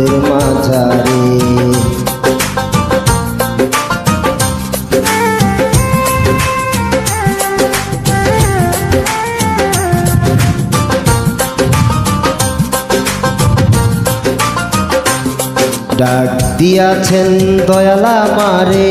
তোদের মাঝারে। ডাক দিয়াছেন দয়ালা মারে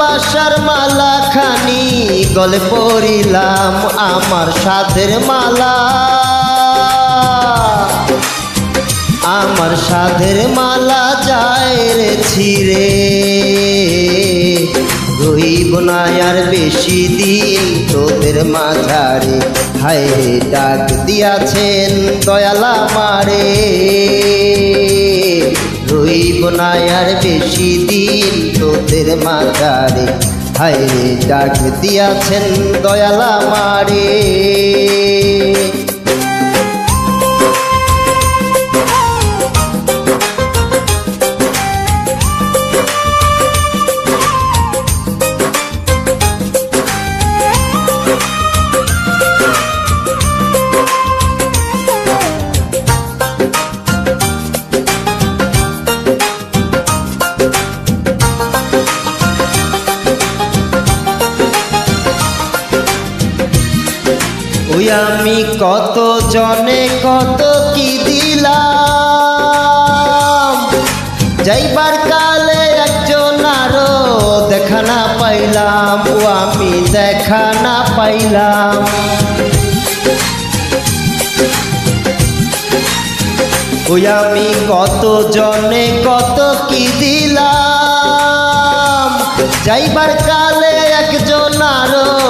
ভালোবাসার মালা খানি গলে পড়িলাম আমার সাধের মালা। আমার সাধের মালা যায় রে ছিড়ে। রইব না আর বেশি দিন তোদের মাঝারে। হায় রে ডাক দিয়াছেন দয়ালা মারে রইব না আর বেশি দিন তোদের মাঝারে। হায় রে ডাক দিয়াছেন দয়ালা মারে। আমি কত জনে কত কি দিলাম? যাইবার কালে একজন আরও দেখা না পাইলাম, ও আমি দেখা না পাইলাম। ওই আমি কত জনে কত কি দিলাম? যাইবার কালে একজন আরও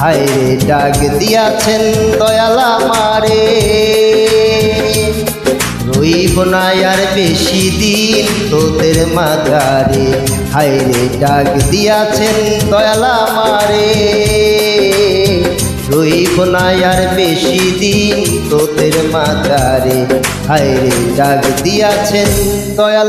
হায় রে ডাক দিয়াছেন দয়ালা মারে রইব না আর বেশি দিন তোদের মাঝারে। হায় রে ডাক দিয়াছেন দয়ালা মারে রইব না আর বেশি দিন তোদের মাঝারে। হায় রে ডাক দিয়াছেন দয়ালা